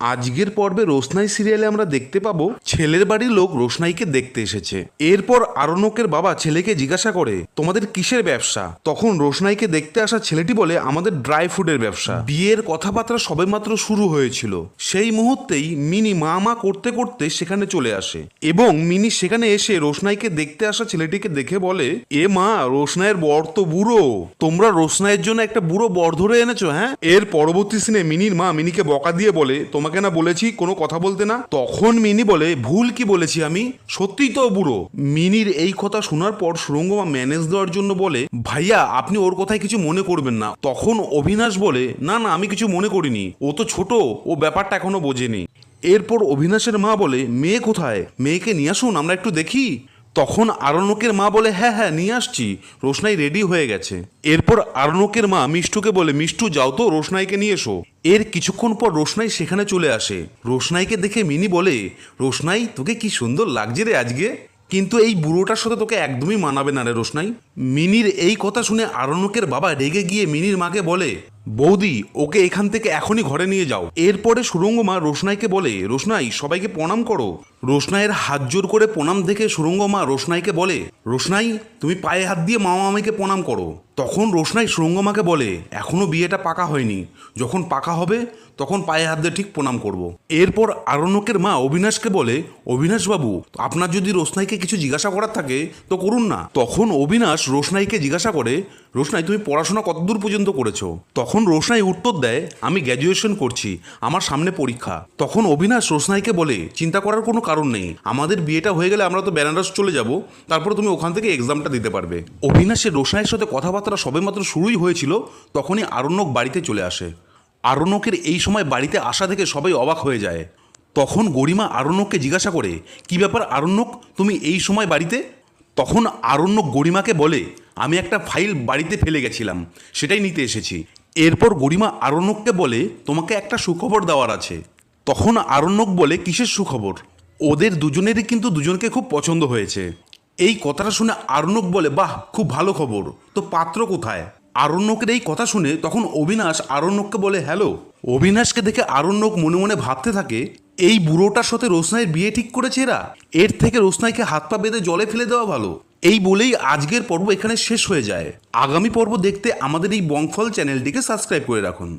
আজকের পর্বে রোশনাই সিরিয়ালে আমরা দেখতে পাবো ছেলের বাড়ির লোক রোশনাইকে দেখতে এসেছে। এরপর আরণ্যকের বাবা ছেলেকে জিজ্ঞাসা করে, তোমাদের কিসের ব্যবসা? তখন রোশনাইকে দেখতে আসা ছেলেটি বলে, আমাদের ড্রাই ফুডের ব্যবসা। বিয়ের কথাবার্তা সবেমাত্র শুরু হয়েছিল। সেই মুহূর্তেই মিনি মা মা করতে করতে সেখানে চলে আসে এবং মিনি সেখানে এসে রোশনাইকে দেখতে আসা ছেলেটিকে দেখে বলে, এ মা, রোশনাইয়ের বর তো বুড়ো। তোমরা রোশনাইয়ের জন্য একটা বুড়ো বর ধরে এনেছো হ্যাঁ? এর পরবর্তী সিনে মিনির মা মিনিকে বকা দিয়ে বলে, তোমাকে না বলেছি কোনো কথা বলতে না। তখন মিনি বলে, ভুল কি বলেছি আমি? সত্যিই তো বুড়ো। মিনির এই কথা শোনার পর সুরঙ্গমা ম্যানেজ দেওয়ার জন্য বলে, ভাইয়া, আপনি ওর কথায় কিছু মনে করবেন না। তখন অভিনাশ বলে, না না, আমি কিছু মনে করিনি। ও তো ছোট, ও ব্যাপারটা এখনও বোঝেনি। এরপর অভিনাশের মা বলে, মেয়ে কোথায়? মেয়েকে নিয়ে আসুন, আমরা একটু দেখি। তখন আরণ্যকের মা বলে হ্যাঁ হ্যাঁ নিয়ে আসছি। রোশনাই রেডি হয়ে গেছে। এরপর আরণ্যকের মা মিষ্টুকে বলে, মিষ্টু, যাও তো রোশনাইকে নিয়ে এসো। এর কিছুক্ষণ পর রোশনাই সেখানে চলে আসে। রোশনাইকে দেখে মিনি বলে, রোশনাই, তোকে কি সুন্দর লাগছে রে আজকে? কিন্তু এই বুড়োটার সাথে তোকে একদমই মানাবে না রে রোশনাই। মিনির এই কথা শুনে আরণ্যকের বাবা রেগে গিয়ে মিনির মাকে বলে বৌদি, ওকে এখান থেকে এখনই ঘরে নিয়ে যাও। এরপরে সুরঙ্গমা রোশনাইকে বলে, রোশনাই, সবাইকে প্রণাম করো। রোশনাইয়ের হাত জোর করে প্রণাম দেখে সুরঙ্গমা রোশনাইকে বলে, রোশনাই, তুমি পায়ে হাত দিয়ে মামা মামিকে প্রণাম করো। তখন রোশনাই সুরঙ্গমাকে বলে, এখনও বিয়েটা পাকা হয়নি। যখন পাকা হবে, তখন পায়ে হাত দিয়ে ঠিক প্রণাম করব। এরপর আরণ্যকের মা অবিনাশকে বলে, অবিনাশ বাবু, আপনার যদি রোশনাইকে কিছু জিজ্ঞাসা করার থাকে, তো করুন না। তখন অবিনাশ রোশনাইকে জিজ্ঞাসা করে, রোশনাই, তুমি পড়াশোনা কতদূর পর্যন্ত করেছ? তখন রোশনাই উত্তর দেয়, আমি গ্র্যাজুয়েশন করছি, আমার সামনে পরীক্ষা। তখন অবিনাশ রোশনাইকে বলে, চিন্তা করার কোনো কারণ নেই। আমাদের বিয়েটা হয়ে গেলে আমরা তো বেনারস চলে যাব, তারপর তুমি ওখান থেকে এক্সামটা দিতে পারবে। অবিনাশের রোশনাইয়ের সাথে কথাবার্তা সবেমাত্র শুরুই হয়েছিল, তখনই আরণ্যক বাড়িতে চলে আসে। আরণ্যকের এই সময় বাড়িতে আসা থেকে সবাই অবাক হয়ে যায়। তখন গরিমা আরণ্যককে জিজ্ঞাসা করে, কি ব্যাপার আরণ্যক, তুমি এই সময় বাড়িতে? তখন আরণ্যক গরিমাকে বলে, আমি একটা ফাইল বাড়িতে ফেলে গেছিলাম, সেটাই নিতে এসেছি। এরপর গরিমা আরণ্যককে বলে, তোমাকে একটা সুখবর দেওয়ার আছে। তখন আরণ্যক বলে, কিসের সুখবর? ওদের দুজনেরই কিন্তু দুজনকে খুব পছন্দ হয়েছে। এই কথাটা শুনে আরণ্যক বলে, বাহ, খুব ভালো খবর। তো পাত্র কোথায়? আরণ্যকের এই কথা শুনে তখন অবিনাশ আরণ্যককে বলে, হ্যালো, অবিনাশকে দেখে আরণ্যক মনে মনে ভাবতে থাকে, এই বুড়োটার সাথে রোশনাইয়ের বিয়ে ঠিক করেছে এরা? এর থেকে রোশনাইকে হাত পা বেঁধে জলে ফেলে দেওয়া ভালো? এই বলেই আজকের পর্ব এখানে শেষ হয়ে যায়। আগামী পর্ব দেখতে আমাদের এই বংফল চ্যানেলটিকে সাবস্ক্রাইব করে রাখুন।